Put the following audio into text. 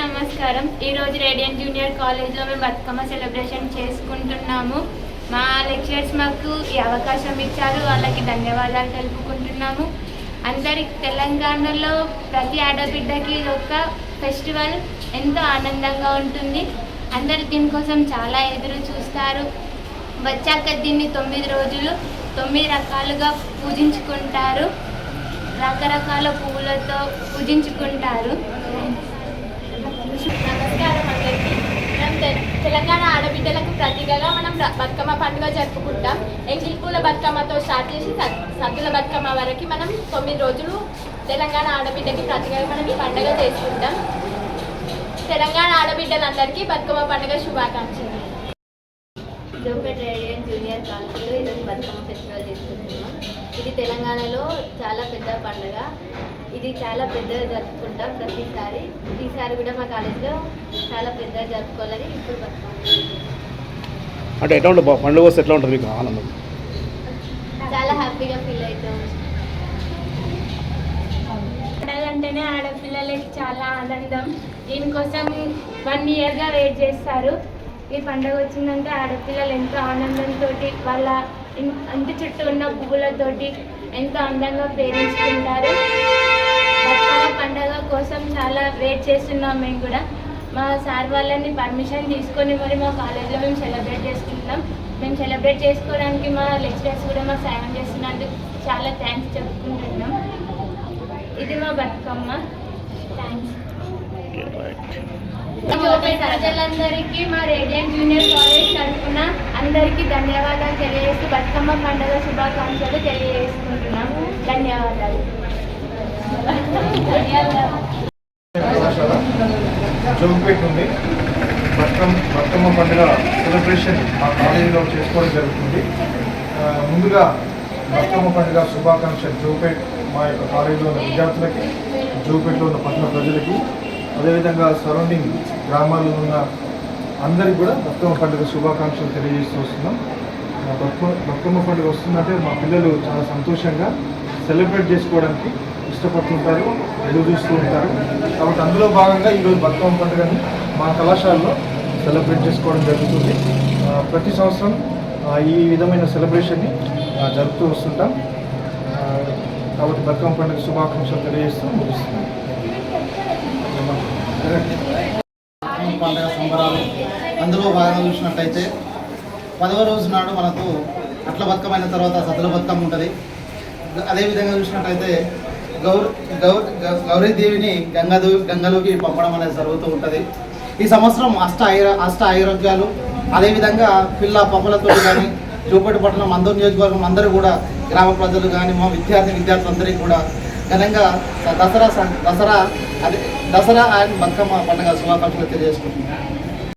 నమస్కారం. ఈరోజు radian junior కాలేజ్లో మేము బతుకమ్మ సెలబ్రేషన్ చేసుకుంటున్నాము. మా లెక్చరర్స్ మాకు ఈ అవకాశం ఇచ్చారు. వాళ్ళకి ధన్యవాదాలు తెలుపుకుంటున్నాము. అందరి తెలంగాణలో ప్రతి ఆడబిడ్డకి ఒక ఫెస్టివల్ ఎంతో ఆనందంగా ఉంటుంది. అందరు దీనికోసం చాలా ఎదురు చూస్తారు. వచ్చాక దీన్ని తొమ్మిది రోజులు తొమ్మిది రకాలుగా పూజించుకుంటారు. రకరకాల పువ్వులతో పూజించుకుంటారు నమస్కారం అందరికీ మనం తె- తెలంగాణ ఆడబిడ్డలకు ప్రతీకగా మనం ర- బతుకమ్మ పండుగ జరుపుకుంటాం. ఎంగిల్ పూల బతుకమ్మతో స్టార్ట్ చేసి సద్దుల బతుకమ్మ వరకు మనం తొమ్మిది రోజులు తెలంగాణ ఆడబిడ్డకి ప్రతిగా మనం ఈ పండుగ చేసుకుంటాం. తెలంగాణ ఆడబిడ్డలందరికీ బతుకమ్మ పండుగ శుభాకాంక్షలు. జోపేట రేడియన్ జూనియర్ కాలేజీలో ఈరోజు బతుకమ్మ ఫెస్టివల్ చేసుకుంటున్నాం. ఇది తెలంగాణలో చాలా పెద్ద పండుగ. ఇది చాలా పెద్దగా జరుపుకుంటాం ప్రతిసారి. ఈసారి కూడా మా కాలేజీలో చాలా పెద్దగా జరుపుకోవాలని ఇప్పుడు బతుకమ్మ అంటే ఎట్లా ఉంటుంది బా- పండుగ వస్తే ఎట్లా ఉంటుంది మీకు ఆనందం? చాలా హ్యాపీగా ఫీల్ అవుతాం. పండగ అంటేనే ఆడపిల్లలకి చాలా ఆనందం. దీనికోసం వన్ ఇయర్గా వెయిట్ చేస్తారు. ఈ పండుగ వచ్చిందంటే ఆడపిల్లలు ఎంతో ఆనందంతో వాళ్ళ ఇంటి చుట్టూ ఉన్న పువ్వులతోటి ఎంతో అందంగా పేరించుకుంటారు. బతుకమ్మ పండుగ కోసం చాలా వెయిట్ చేస్తున్నాం మేము కూడా. మా సార్ వాళ్ళని పర్మిషన్ తీసుకొని మరి మా కాలేజ్లో మేము సెలబ్రేట్ చేసుకుంటున్నాం. మేము సెలబ్రేట్ చేసుకోవడానికి మా లెక్చరర్స్ కూడా మాకు సాయం చేస్తున్నందుకు చాలా థ్యాంక్స్ చెప్పుకుంటున్నాం. ఇది మా బతుకమ్మ. థ్యాంక్స్ ప్రజలందరికీ మా రేడియంట్ జూనియర్ కాలేజ్ తరఫున అందరికీ ధన్యవాదాలు తెలియజేస్తూ బతుకమ్మ పండుగ శుభాకాంక్షలు తెలియజేసుకుంటున్నాం. ధన్యవాదాలు. ధన్యవాదాలు. జోగిపేట నుండి బతుకమ్మ బతుకమ్మ పండుగ సెలబ్రేషన్ మా కాలేజీలో చేసుకోవడం జరుగుతుంది. ముందుగా బతుకమ్మ పండుగ శుభాకాంక్షలు జోపేట్ మా యొక్క కాలేజీలో ఉన్న విద్యార్థులకి జోగిపేటలో ఉన్న పట్టణ ప్రజలకి. అదేవిధంగా సరౌండింగ్ గ్రామాల్లో ఉన్న అందరికీ కూడా బతుకమ్మ పండుగ శుభాకాంక్షలు తెలియజేస్తూ వస్తున్నాం. బతుకమ్మ బతుకమ్మ పండుగ వస్తుందంటే మా పిల్లలు చాలా సంతోషంగా సెలబ్రేట్ చేసుకోవడానికి ఇష్టపడుతుంటారు ఎదురు చూస్తూ ఉంటారు. కాబట్టి అందులో భాగంగా ఈరోజు బతుకమ్మ పండుగను మా కళాశాలలో సెలబ్రేట్ చేసుకోవడం జరుగుతుంది. ప్రతి సంవత్సరం ఈ విధమైన సెలబ్రేషన్ని జరుపుతూ వస్తుంటాం. కాబట్టి బతుకమ్మ పండుగ శుభాకాంక్షలు తెలియజేస్తూ ముగిస్తున్నాం. పండుగ సంబరాలు. అందులో భాగంగా చూసినట్టయితే పదవ రోజు నాడు మనకు అట్ల బతుకమైన తర్వాత సద్దుల బతుకమ్మ ఉంటుంది. అదేవిధంగా చూసినట్టయితే గౌర గౌర గ- గౌరీదేవిని గంగాదేవి గంగలోకి పంపడం అనేది జరుగుతూ ఉంటుంది. ఈ సంవత్సరం అష్ట ఐర అష్ట ఐరోగ్యాలు అదేవిధంగా పిల్ల పప్పులతో కానీ చూపటి పట్టణం అందరు నియోజకవర్గం అందరూ కూడా గ్రామ ప్రజలు కానీ మా విద్యార్థి విద్యార్థులందరికీ కూడా ఘనంగా దసరా సం- దసరా అదే దసరా అండ్ బతుకమ్మ పండుగ శుభాకాంక్షలు తెలియజేసుకుంటున్నాను.